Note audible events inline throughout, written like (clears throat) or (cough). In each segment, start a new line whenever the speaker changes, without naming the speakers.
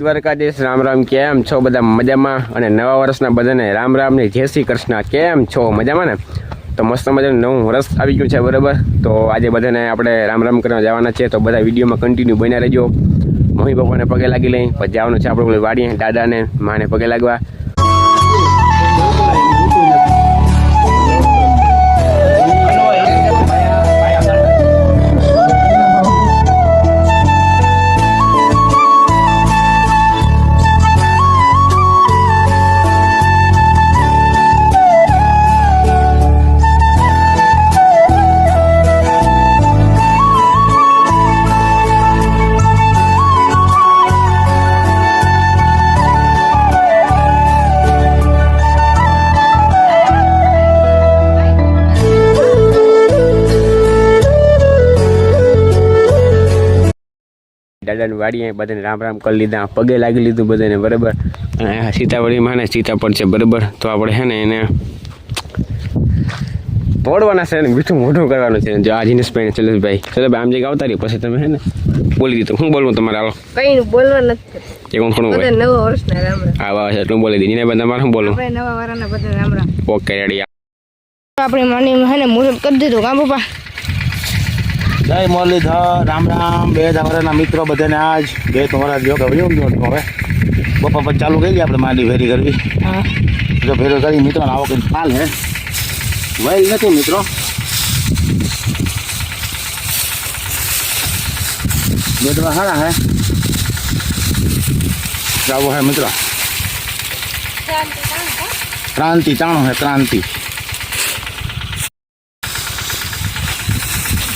દ્વારકાધીશ, રામ રામ, કેમ છો બધા મજામાં? અને નવા વર્ષના બધાને રામ રામ ને જય શ્રી કૃષ્ણ, કેમ છો મજામાં ને? તો મસ્ત મજાનું નવું વર્ષ આવી ગયું છે, બરાબર? તો આજે બધાને આપણે રામ રામ કરવા જવાના છે, તો બધા વિડીયોમાં કન્ટિન્યુ બન્યા રહેજો. મમ્મી પપ્પાને પગે લાગી લઈ, પછી જવાનું છે આપણે વાડીએ, દાદાને, માને પગે લાગવા. દાદાની વાડીએ બધાને રામ રામ કરી લીધા. પગે લાગી લીધું બધાને બરાબર? સીતાવળીમાં ને સીતાપડ છે બરાબર? તો આપણે છે ને એને તોડવાના છે ને મીઠું મોઢું કરવાનું છે. જો આ જીનેશભાઈ ને ચલેશભાઈ ચલો ભાઈ આમ જગ્યા આવતા રહી પછી તમે છે ને બોલી દીધું. હું બોલવું તમારે? હાલો.
કઈ બોલવા નથી
એ કોણ કોણ
બધા
હોય?
નવા વર્ષના રામ રામ.
આ વાહ એટલું બોલી દીધી. જીનેશભાઈ તમારે શું બોલવું?
નવા બધા રામ રામ.
ઓકે રેડી
આપણે માની હે ને મુહૂર્ત કરી દીધું કામ પપ્પા?
જય મુરલીધર રામ રામ બે તમારા મિત્રો બધાને આજ બે તમારા જો કે વયું ગયો હવે બપોર પછી ચાલુ કરી આપણે માંડી ફેરી કરવી
હા
જો ફેરો કરી મિત્રો આવો કંઈક પાલ હે વહેલ નથી મિત્રો બેટવા સારા હે જાવું હે મિત્રો ક્રાંતિ ચાણો હે ક્રાંતિ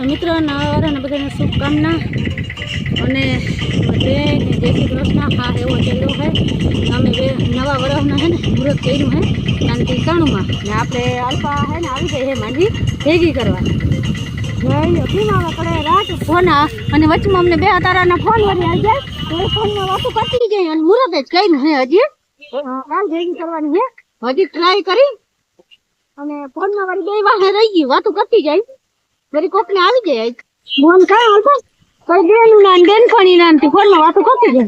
મિત્રો નવા વર્ષના બધાને શુભકામના અને જય શ્રી કૃષ્ણ હા એવો ચાલ્યો છે. અમે બે નવા વર્ષના છે ને મુહૂર્ત કર્યું છે. શાંતિ કાણુમાં ને આપણે અલ્પા છે ને આવી ગઈ છે માંડવી ભેગી કરવા. જય અભિમાવા પડે રાત ફોન અને વચમાં અમને બે તારાના ફોન વળી આવી જાય. તો એ ફોનમાં વાતો કરતી જાય અને મુહૂર્ત જ કર્યું છે હજી. ભેગી કરવાની છે. હજી ટ્રાય કરી. અને ફોનમાં વાળી બે વાહે રહી ગઈ વાતો કરતી જાય વળી કોકને આવી જાય ફોન કાંઈ હાલતો કઈ બેન ના બેન ફણી ફોનમાં વાતો કરતી જાય.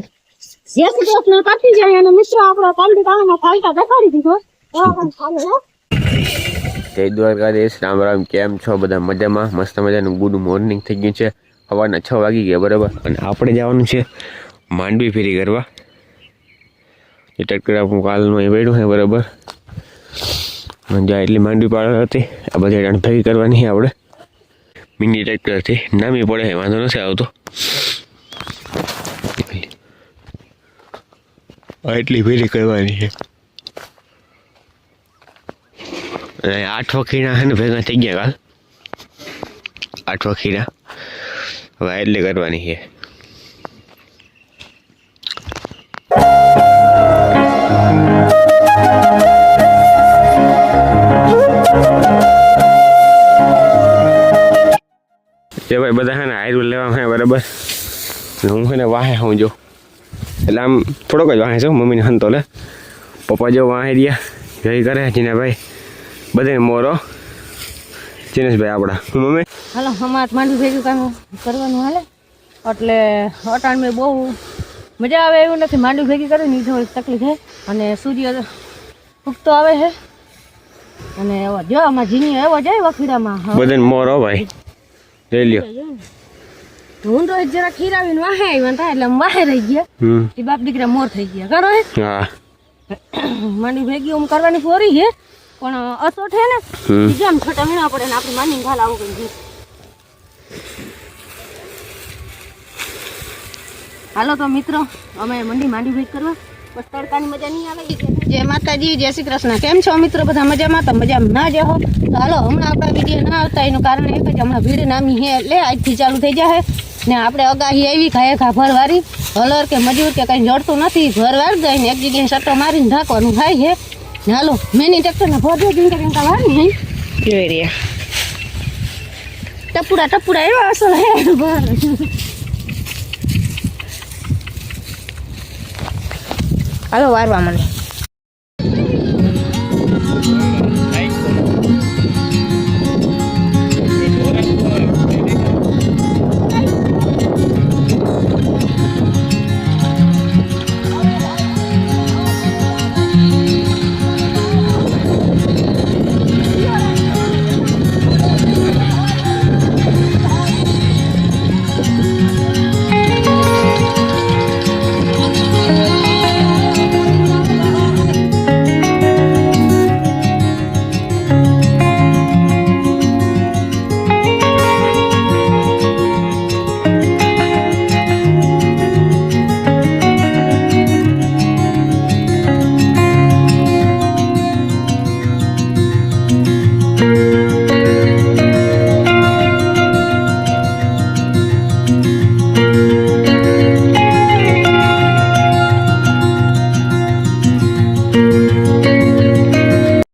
જે શ્રી કૃષ્ણ કરતી જાય અને મિત્રો આપણા કાંડી કાળમાં ફાલતા દેખાડી દીધો. એવા પણ ચાલે હો
જય દ્વારકાધીશ રામ રામ કેમ છો? બધા મજામાં? મસ્ત મજાનું ગુડ મોર્નિંગ થઈ ગયું છે. સવારના છ વાગી ગયા બરાબર? અને આપણે જવાનું છે માંડવી ફેરી કરવા. એ ટ્રેક્ટર આપણું કાલનું અહીં વેડ્યું છે બરાબર? મજા એટલી માંડવી પાડે હતી. આ બધા ભેગી કરવાની આપણે. મિની ટ્રેક્ટરથી નામી પડે વાંધો નથી આવતો. એટલી ફેરી કરવાની છે. આઠ વખીના છે ને ભેગા થઈ ગયા કાલ. આઠ વખીના. હવે એટલે કરવાની છે. જે ભાઈ બધા હે ને આયરું લેવા છે બરાબર? હું હે ને વાહે હું જો. એટલે આમ થોડોક જ વાહે છું મમ્મીને હંતો લે. પપ્પા જો વાહે રહ્યા. જઈ કરે જીના ભાઈ બધાને મોરો. જીનેશભાઈ આપણા હું મમ્મી?
હાલો હમણાં માંડવી ભેગું કામ કરવાનું હાલે. એટલે અટાણ મેં બહુ મજા આવે એવું નથી. માંડવી ભેગી કરે ને એ થોડીક તકલીફ છે અને સૂર્ય ઉગતો આવે છે અને એવો જો આમાં ઝીણી એવો જાય વખીડામાં હા.
બધાને મોરો ભાઈ. જોઈ લ્યો
હું તો જરા ખીરાવીને વાહે આવ્યા હતા એટલે આમ વાહે રહી ગયા
હમ
એ બાપ દીકરા મોર થઈ ગયા કરો હે
હા (clears throat)
માંડવી ભેગી આમ કરવાની ફોરી છે પણ અસોટ છે ને
હમ
બીજા આમ છોટા વીણા પડે ને આપણી માંડીને ઘાલ આવું કઈ હાલો તો મિત્રો અમે મંડી માંડી ભેગ કરવા બસ તડકાની મજા નહીં આવે જય માતાજી જય શ્રી કૃષ્ણ કેમ છો મિત્રો બધા મજામાં તો મજામાં ના જ હો તો હાલો હમણાં આપણા વિડીયો ના આવતા એનું કારણ એક જ હમણાં ભીડ નામી હે એટલે આજથી ચાલુ થઈ જાય ને આપણે અગાહી આવી ખાય ખા ભરવારી હલર કે મજૂર કે કંઈ જડતું નથી ભરવાર ગઈ ને એક જગ્યાએ સટ્ટો મારીને ઢાંકવાનું થાય છે ને હાલો મેની ટ્રેક્ટરને ભરજો જીંકા જીંકા વાર નહીં
જોઈ રહ્યા
ટપુડા ટપુડા એવા અસલ હે ભર
હાલો વારવા મને.